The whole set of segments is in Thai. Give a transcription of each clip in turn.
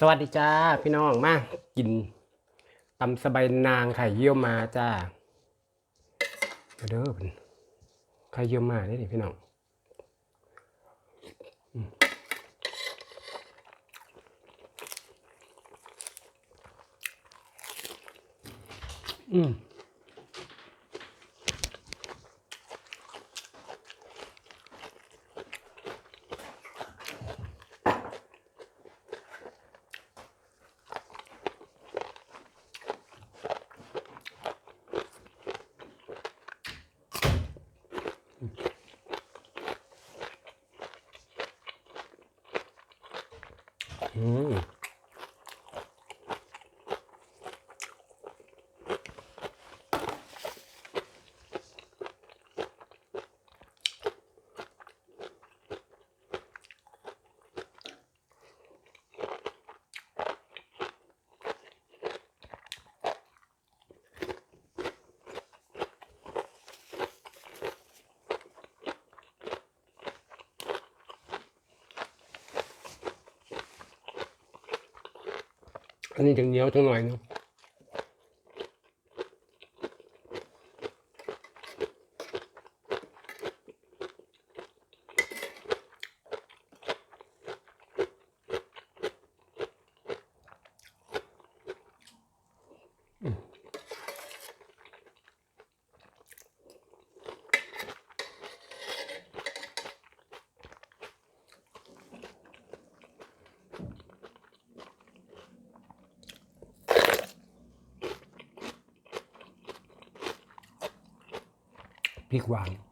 สวัสดีจ้าพี่น้องมากินตำสบายนางไข่เยี่ยวมาจ้าเด้อเพิ่นไข่เยี่ยวมาได้ดิพี่น้องอืม อื อันนี้จังเหนียวจังหน่อยเนาะพ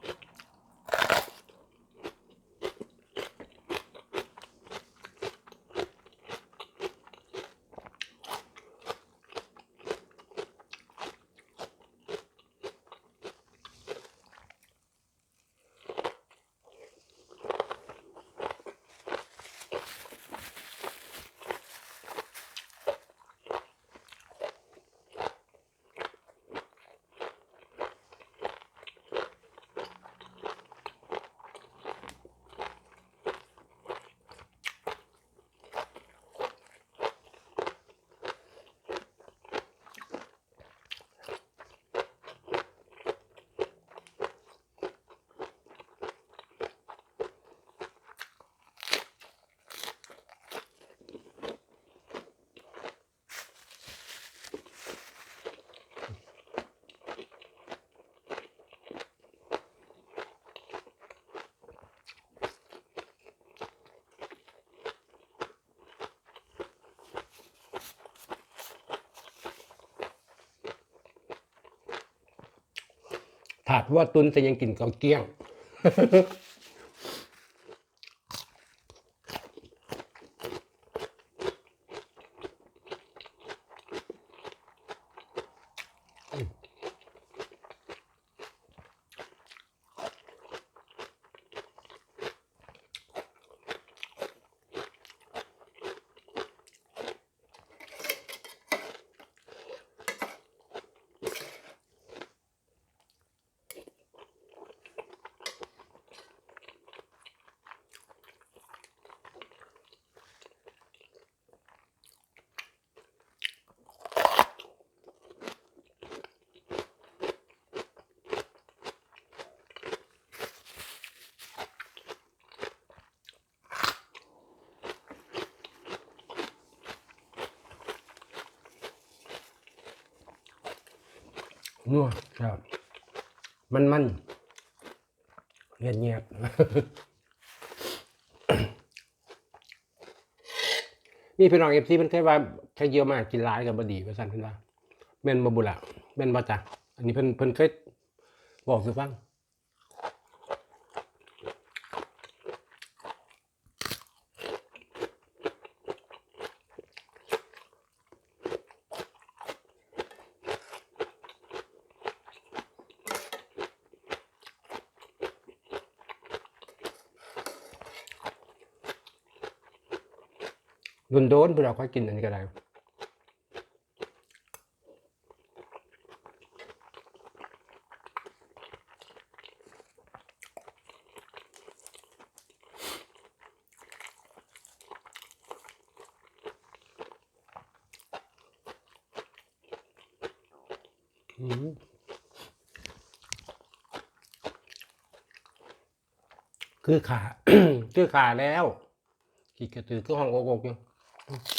ริกหวานถาดว่าตุนแต่ยังกินกองเกี้ยง นัวครับ มันมันเงียบเงียบนี่พี่น้องเอฟซีมันเคยว่าแค่เยี่ยวมากกินร้ายกับบดีว่าสั่นเพิ่นว่าแม่นบ่บุละแม่นบ่จ้ะอันนี้เพิ่นเพิ่นเคยบอกสุฟัง โดนๆพวกเราค่อยกินอันนี้ก็ได้คือขา คือขาแล้วกี่กระตือคือห้องโอกกอยู่ อื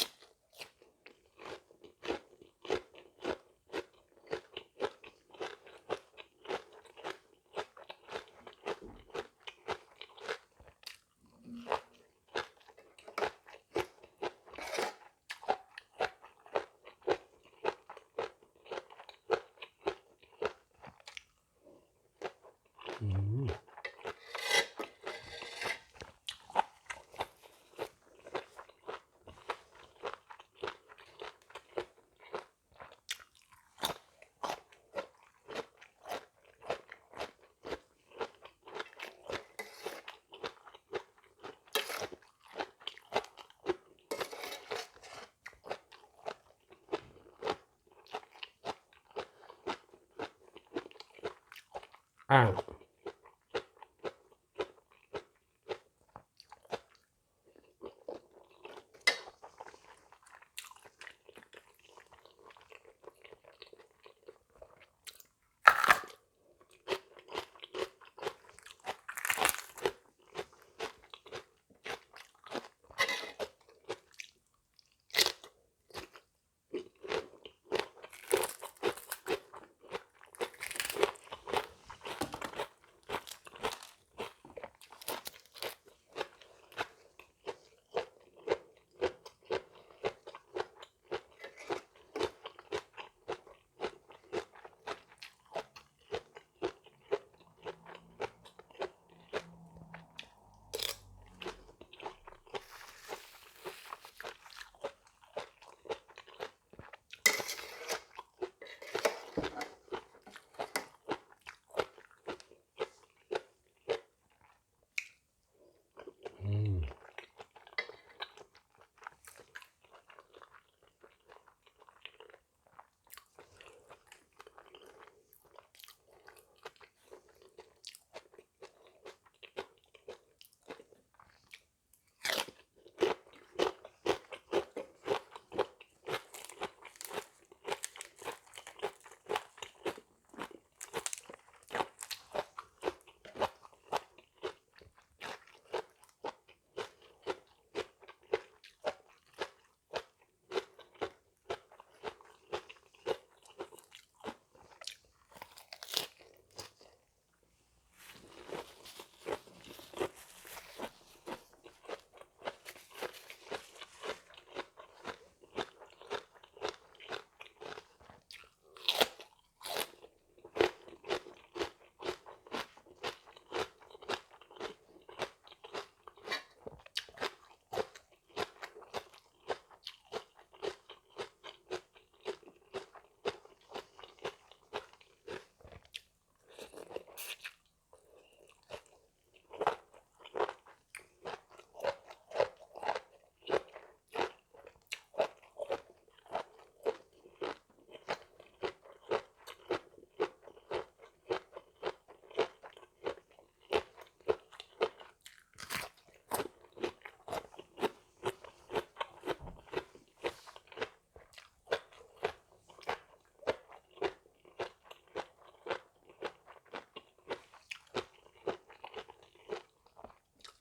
อ้าว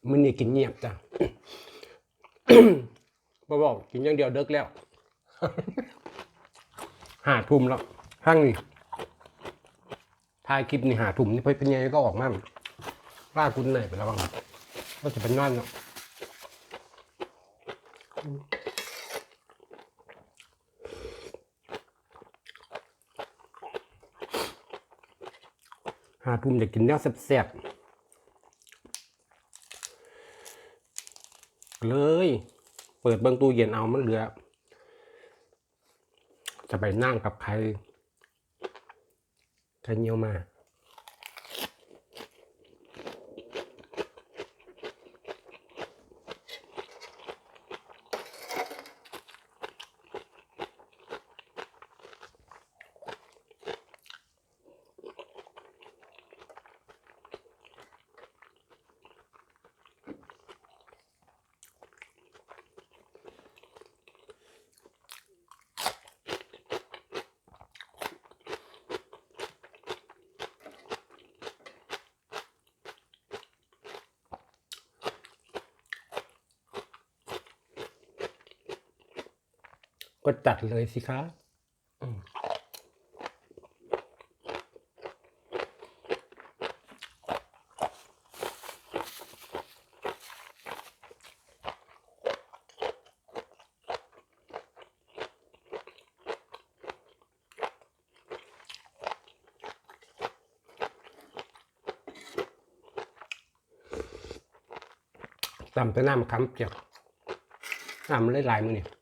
มันนี่กินเงียบจ้ะบอบอกกินอย่างเดียวเดิกแล้วหาทุ่มแล้วข้างนี้ถ่ายคลิปนี่หาทุ่มนี่พื่อนยังไงก็ออกมาล่าคุณเหนื่อยไปแล้วบ้างก็จะเป็นนอนเนาะหาทุ่มอยากกินแนวแซ่บๆ เลย เปิดเบิ้งตู้เย็นเอามันเหลือ จะไปนั่งกับใครใครเนียวมา ก็จัดเลยสิคะตำแต่น้ำคำเจียวน้ำหลายๆมือเนี่ย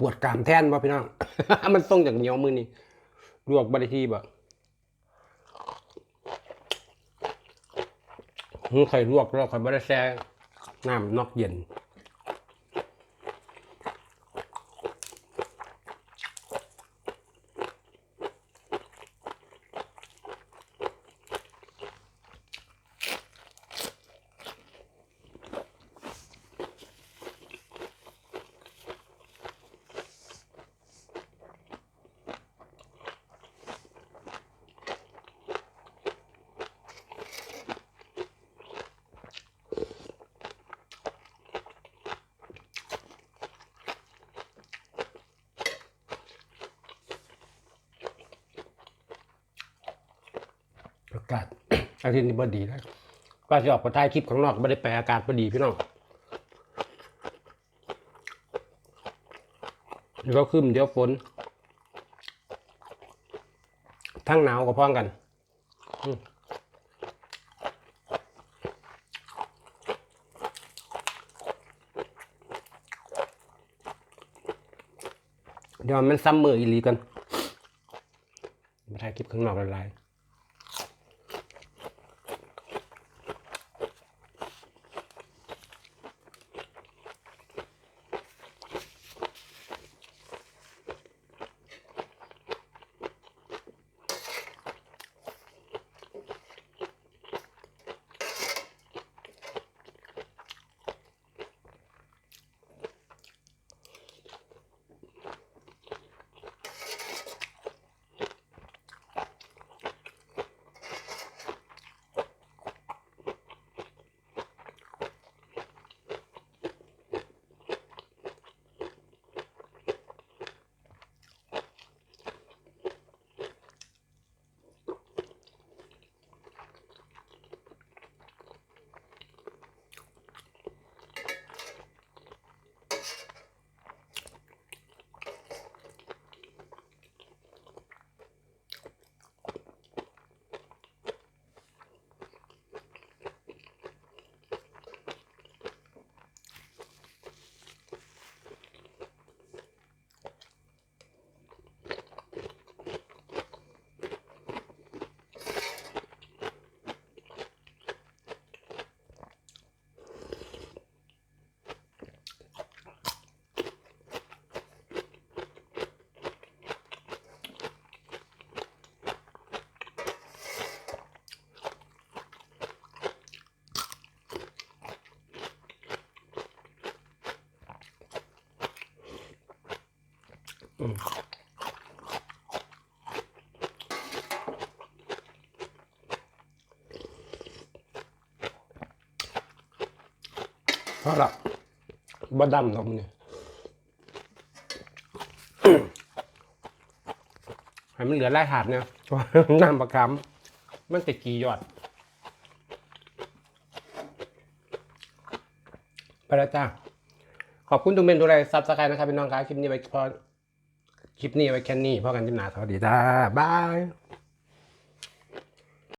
ปวดกรามแท่นบ่พี่น้อง มันส่งจากเหนียวมือนี่ลวกบริทีบ่หืมไข่ลวกแล้วไข่บริแซ่น้ำนอกเย็น กาศอาทิตย์นี้บ่ดีแล้วก็จะออกไปถ่ายคลิปข้างนอกไม่ได้แปลอากาศบ่ดีพี่น้องเดี๋ยวขึ้นเดี๋ยวฝน ทั้งหนาวก็พ้องกันเดี๋ยวมันซ้ำมืออีลีกันมาถ่ายคลิปข้างนอกหลาย พราะละบ่ดำหรอกมันเนี่ยให้มันเหลือไล่ถาดเนี่ยน้ำประคำมันติดกี่ยอดไปแล้วจ้า ขอบคุณทุกเมนทุกไลค์ซับสไครต์นะครับพี่น้องครับ คลิปนี้ไว้พอคลิปนี้ไว้แค่นี้พอกันจิ้มหนาสวัสดีจ้า บาย